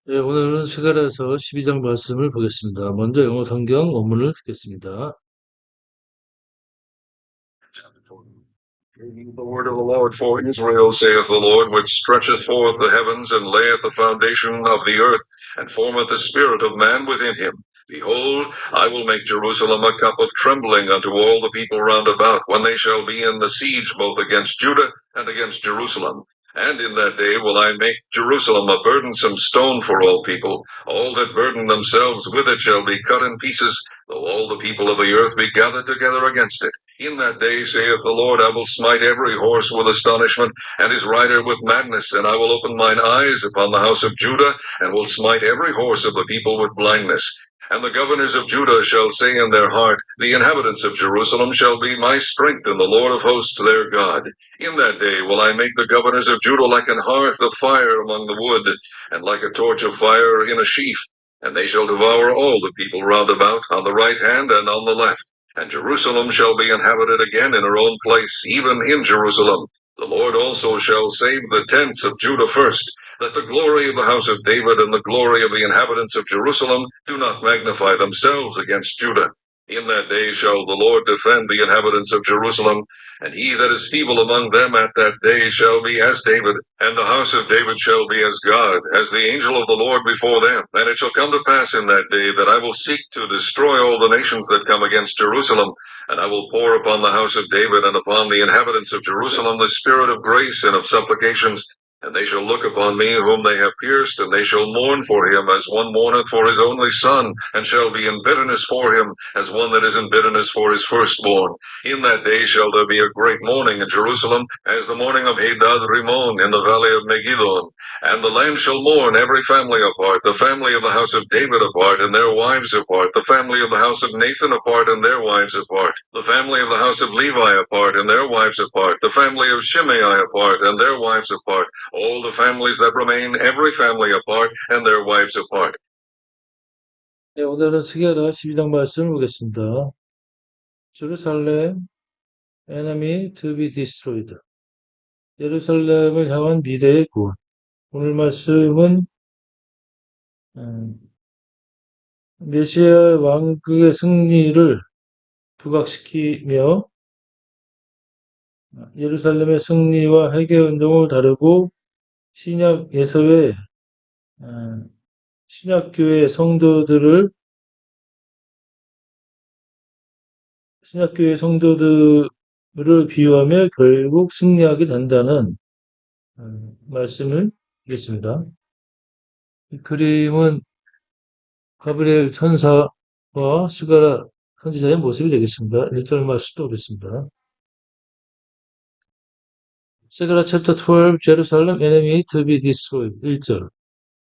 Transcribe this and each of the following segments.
네, 오늘은 스가랴서 12장 말씀을 보겠습니다. 먼저 영어 성경 원문을 듣겠습니다. Reading The word of the Lord for Israel, saith the Lord, which stretcheth forth the heavens, and layeth the foundation of the earth, and formeth the spirit of man within him. Behold, I will make Jerusalem a cup of trembling unto all the people round about, when they shall be in the siege both against Judah and against Jerusalem. And in that day will I make Jerusalem a burdensome stone for all people. All that burden themselves with it shall be cut in pieces, though all the people of the earth be gathered together against it. In that day, saith the Lord, I will smite every horse with astonishment, and his rider with madness, and I will open mine eyes upon the house of Judah, and will smite every horse of the people with blindness. And the governors of Judah shall say in their heart, The inhabitants of Jerusalem shall be my strength in the Lord of hosts their God. In that day will I make the governors of Judah like an hearth of fire among the wood, and like a torch of fire in a sheaf. And they shall devour all the people round about, on the right hand and on the left. And Jerusalem shall be inhabited again in her own place, even in Jerusalem. The Lord also shall save the tents of Judah first, that the glory of the house of David and the glory of the inhabitants of Jerusalem do not magnify themselves against Judah. In that day shall the Lord defend the inhabitants of Jerusalem, and he that is feeble among them at that day shall be as David, and the house of David shall be as God, as the angel of the Lord before them. And it shall come to pass in that day that I will seek to destroy all the nations that come against Jerusalem, and I will pour upon the house of David and upon the inhabitants of Jerusalem the spirit of grace and of supplications. And they shall look upon me whom they have pierced, and they shall mourn for him as one mourneth for his only son, and shall be in bitterness for him as one that is in bitterness for his firstborn. In that day shall there be a great mourning in Jerusalem, as the mourning of Hadad Rimon in the valley of Megiddo. And the land shall mourn every family apart, the family of the house of David apart, and their wives apart, the family of the house of Nathan apart, and their wives apart, the family of the house of Levi apart, and their wives apart, the family of Shimei apart, and their wives apart all the families that remain, every family apart, and their wives apart. 네, 오늘은 스가랴 12장 말씀을 보겠습니다. Jerusalem, enemy to be destroyed. 예루살렘을 향한 미래의 구원. 오늘 말씀은 음, 메시아 왕국의 승리를 부각시키며 예루살렘의 승리와 회개 운동을 다루고 신약 예서의 음, 신약교회 성도들을 신약교회 성도들을 비유하며 결국 승리하게 된다는 음, 말씀을 드리겠습니다. 이 그림은 가브리엘 천사와 스가라 선지자의 모습이 되겠습니다. 1절 말씀도 보겠습니다. 스가라 챕터 12 Jerusalem enemy to be destroyed 1절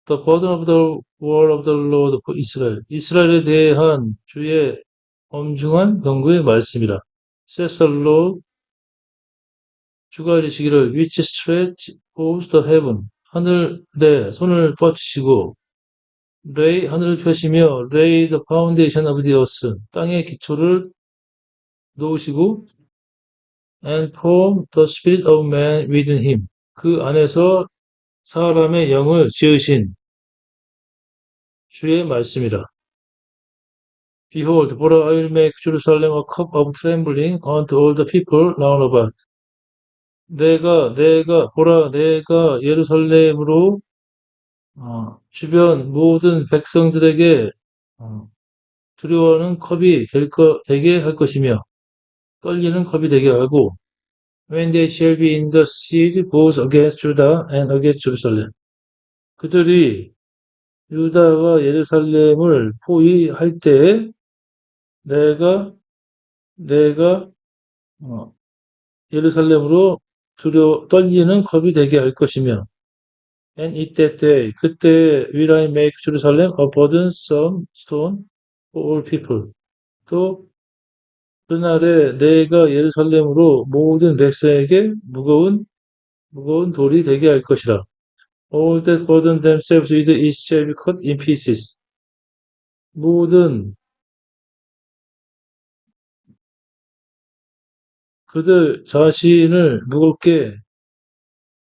The burden of the word of the Lord for Israel 이스라엘에 대한 주의 엄중한 경고의 말씀이라 says the Lord 주가 이르시기를 which stretch of the heaven 하늘 내 손을 뻗치시고 lay 하늘을 펴시며 lay the foundation of the earth 땅의 기초를 놓으시고 and form the spirit of man within him 그 안에서 사람의 영을 지으신 주의 말씀이라. Behold, for I will make Jerusalem a cup of trembling unto all the people round about. 내가, 내가, 보라, 내가 예루살렘으로 어, 주변 모든 백성들에게 어, 두려워하는 컵이 될 거, 되게 할 것이며 떨리는 컵이 되게 하고 when they shall be in the siege both against Judah and against Jerusalem. 그들이 유다와 예루살렘을 포위할 때 내가 내가 어, 예루살렘으로 두려 떨리는 컵이 되게 할 것이며 and it that day 그때 will I make Jerusalem a burdensome stone for all people 또 그날에 내가 예루살렘으로 모든 백성에게 무거운 무거운 돌이 되게 할 것이라 all that burden themselves with it shall be cut in pieces 모든 그들 자신을 무겁게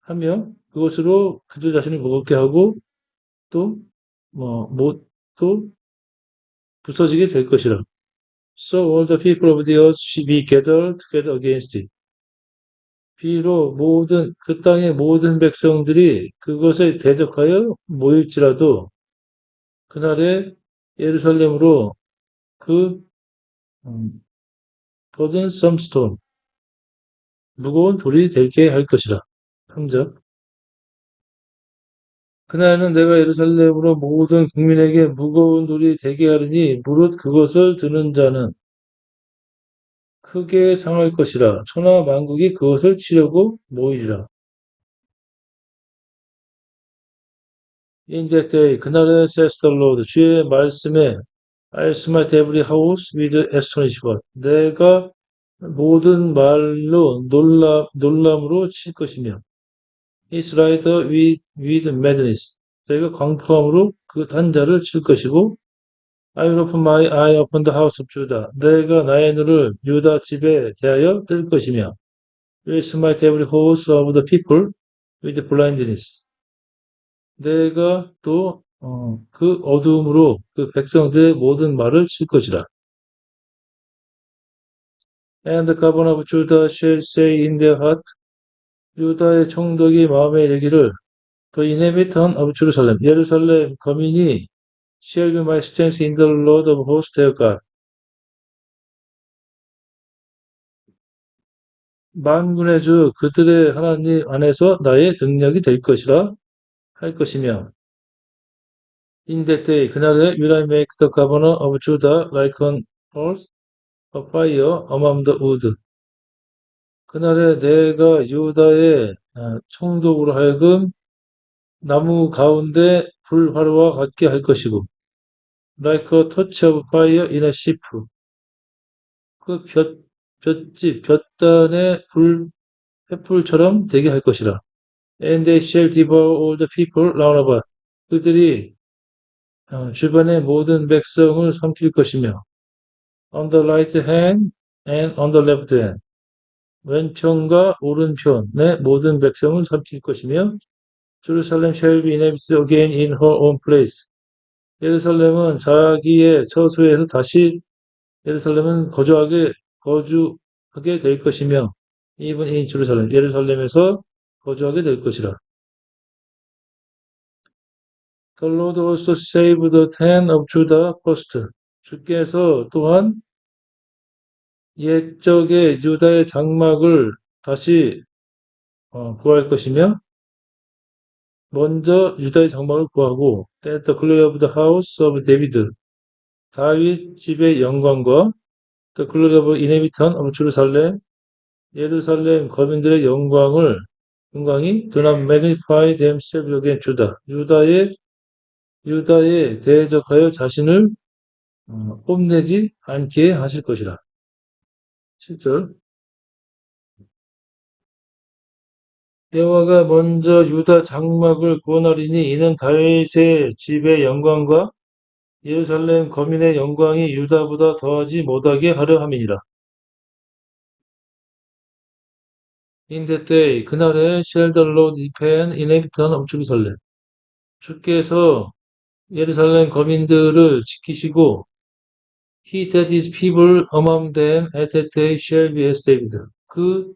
하며 그것으로 그들 자신을 무겁게 하고 또 뭐, 모두 부서지게 될 것이라. So all the people of the earth shall be gathered together against it. 비로 모든 그 땅의 모든 백성들이 그것에 대적하여 모일지라도 그날에 예루살렘으로 그 음, burdensome stone 무거운 돌이 되게 할 것이라. 3절 그날은 내가 예루살렘으로 모든 국민에게 무거운 돌이 되게 하리니 무릇 그것을 드는 자는 크게 상할 것이라. 천하 만국이 그것을 치려고 모이리라. Day, 그날에 says the 주의 말씀에 every house with astonish God. 내가 모든 말로 놀라, 놀람으로 칠 것이며 Rider with, with madness. 내가 광포함으로 그 단자를 칠 것이고 I will open my eye upon the house of Judah. 내가 나의 눈을 유다 집에 대하여 뜰 것이며 will smite every host of the people with blindness. 내가 또, 어, 그 어두움으로 그 백성들의 모든 말을 칠 것이라. And the governor of Judah shall say in their heart, 유다의 총독이 마음에 이르기를, The inhabitant of Jerusalem, 예루살렘 거민이 shall be my strength in the Lord of hosts their God. 만군의 주 그들의 하나님 안에서 나의 능력이 될 것이라 할 것이며 In that day 그날에 will I make the governor of Judah like an earth of fire among the wood. 그날에 내가 유다의 아, 총독으로 하여금 나무 가운데 불화로와 같게 할 것이고 like a torch of fire in a ship. 그 볕, 볕집, 볕단의 불, 횃불처럼 되게 할 것이라. And they shall devour all the people round about. 그들이 어, 주변의 모든 백성을 삼킬 것이며 on the right hand and on the left hand. 왼편과 오른편의 모든 백성을 삼킬 것이며 Jerusalem shall be inhabited again in her own place. 예루살렘은 자기의 처소에서 다시 예루살렘은 거주하게 거주하게 될 것이며 even Jerusalem 예루살렘에서 거주하게 될 것이라. The Lord also saved the ten of Judah first. 주께서 또한 옛적의 유다의 장막을 다시 어, 구할 것이며 먼저 유다의 장막을 구하고 that the glory of the house of David 다윗 집의 영광과 the glory of inhabitant of Jerusalem 예루살렘 거민들의 영광을 영광이 do not magnify themselves against Judah 유다의 유다에 대적하여 자신을 어, 뽐내지 않게 하실 것이라. 7절 여호와가 먼저 유다 장막을 구원하리니 이는 다윗의 집의 영광과 예루살렘 거민의 영광이 유다보다 더하지 못하게 하려 함이니라. Day, 그날에 shall inhabitant of Jerusalem. 주께서 예루살렘 거민들을 지키시고 He that is people among them at that day shall be as David. 그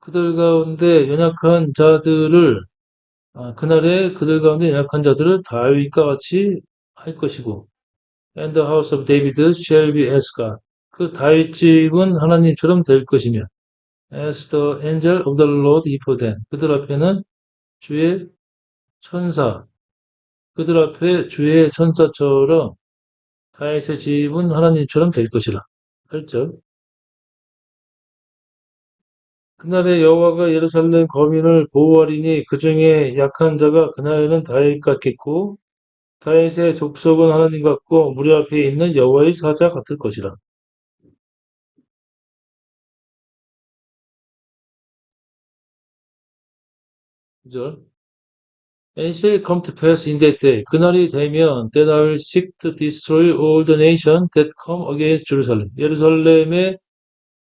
그들 가운데 연약한 자들을 아, 그날에 그들 가운데 연약한 자들을 다윗과 같이 할 것이고 and the house of David shall be as God. 그 다윗 집은 하나님처럼 될 것이며 as the angel of the Lord before them. 그들 앞에는 주의 천사 그들 앞에 주의 천사처럼 다윗의 집은 하나님처럼 될 것이라. 8절 그날에 여호와가 예루살렘 거민을 보호하리니 그 중에 약한 자가 그날에는 다윗 같겠고 다윗의 족속은 하나님 같고 무리 앞에 있는 여호와의 사자 같을 것이라. 절 And it shall come to pass in that day. 그날이 되면 that I will seek to destroy all the nations that come against Jerusalem. 예루살렘에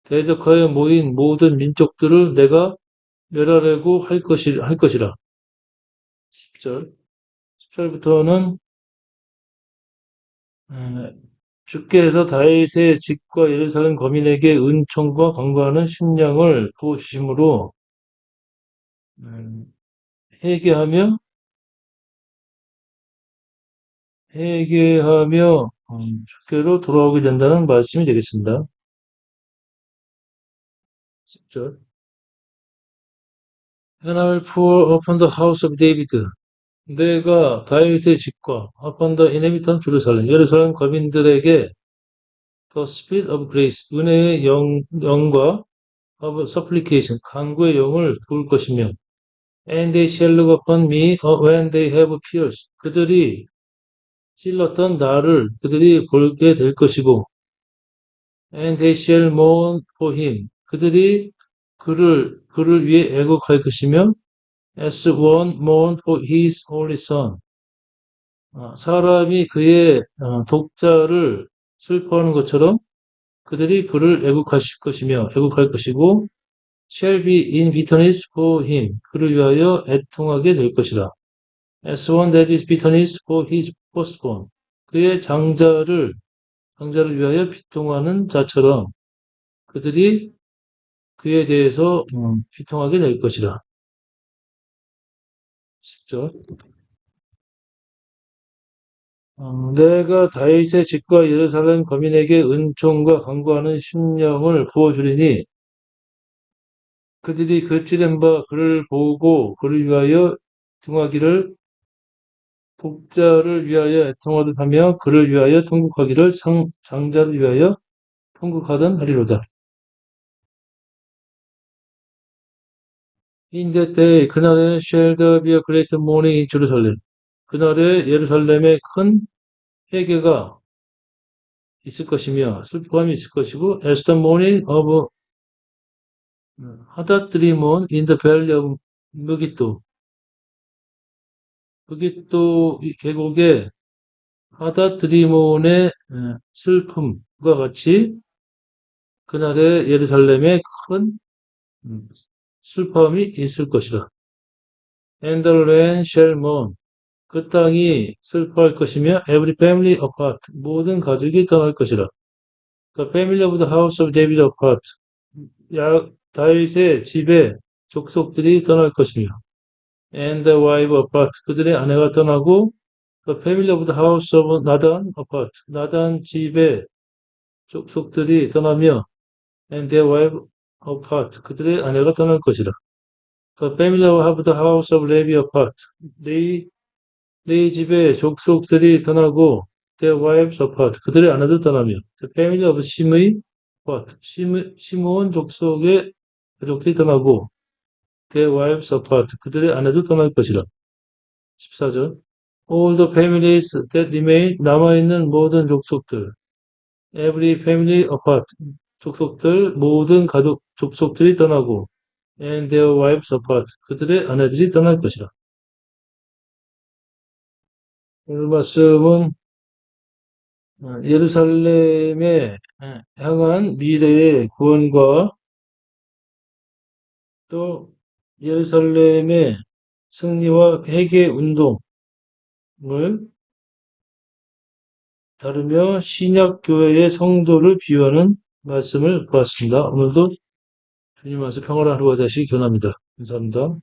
대적하여 모인 모든 민족들을 내가 멸하려고 할 것이, 할 것이라. 10절. 10절부터는 에, 주께서 다윗의 집과 예루살렘 거민에게 은총과 강구하는 심령을 부어주심으로 음, 회개하며 회개하며 음, 주께로 돌아오게 된다는 말씀이 되겠습니다. 10절 And I will pour upon the house of David 내가 다윗의 집과 upon the inhabitant Jerusalem 예루살렘 거민들에게 the spirit of grace 은혜의 영, 영과 of supplication 간구의 영을 부을 것이며 and they shall look upon me when they have pierced 그들이 찔렀던 나를 그들이 볼게 될 것이고 and they shall mourn for him 그들이 그를 그를 위해 애곡할 것이며 as one mourn for his only son 어, 사람이 그의 어, 독자를 슬퍼하는 것처럼 그들이 그를 애국하실 것이며 애국할 것이고 shall be in bitterness for him 그를 위하여 애통하게 될 것이라 as one that is bitterness for his firstborn 그의 장자를 장자를 위하여 비통하는 자처럼 그들이 그에 대해서 음, 비통하게 될 것이라. 10절. 어, 내가 다윗의 집과 예루살렘 거민에게 은총과 강구하는 심령을 부어주리니 그들이 그 찌른 바 그를 보고 그를 위하여 등하기를 독자를 위하여 애통하듯 하며 그를 위하여 통곡하기를 상, 장자를 위하여 통곡하던 하리로다. In that 그날에 shall there be a great. 그날에 예루살렘에 큰 회개가 있을 것이며 슬픔이 있을 것이고 as the of 하닷드리몬 in valley of 무기또 무기또 계곡에 하닷드리몬의 슬픔과 같이 그날에 예루살렘에 큰 음, 슬픔이 있을 것이라. And the. 그 땅이 슬퍼할 것이며 every family apart. 모든 가족이 떠날 것이라. The family of the house of David apart. 야, 다윗의 집에 족속들이 떠날 것이며 and the wife apart. 그들의 아내가 떠나고 the family of the house of 나단 apart. 나단 집에 족속들이 떠나며 and their wife apart. 그들의 아내가 떠날 것이라. The family of the house of Levi apart. 레이, 집의 족속들이 떠나고 their wives apart. 그들의 아내도 떠나며 the family of 심의 apart. 심, 시몬 족속의 가족들이 떠나고 their wives apart. 그들의 아내도 떠날 것이라. 14절 All the families that remain 남아있는 모든 족속들 every family apart. 족속들 모든 가족 족속들이 떠나고 and their wives apart. 그들의 아내들이 떠날 것이라. 오늘 말씀은 어, 예루살렘에 향한 미래의 구원과 또 예루살렘의 승리와 회개 운동을 다루며 신약 교회의 성도를 비유하는 말씀을 보았습니다. 오늘도 주님 말씀 평화를 하루가 되시기 기원합니다. 감사합니다.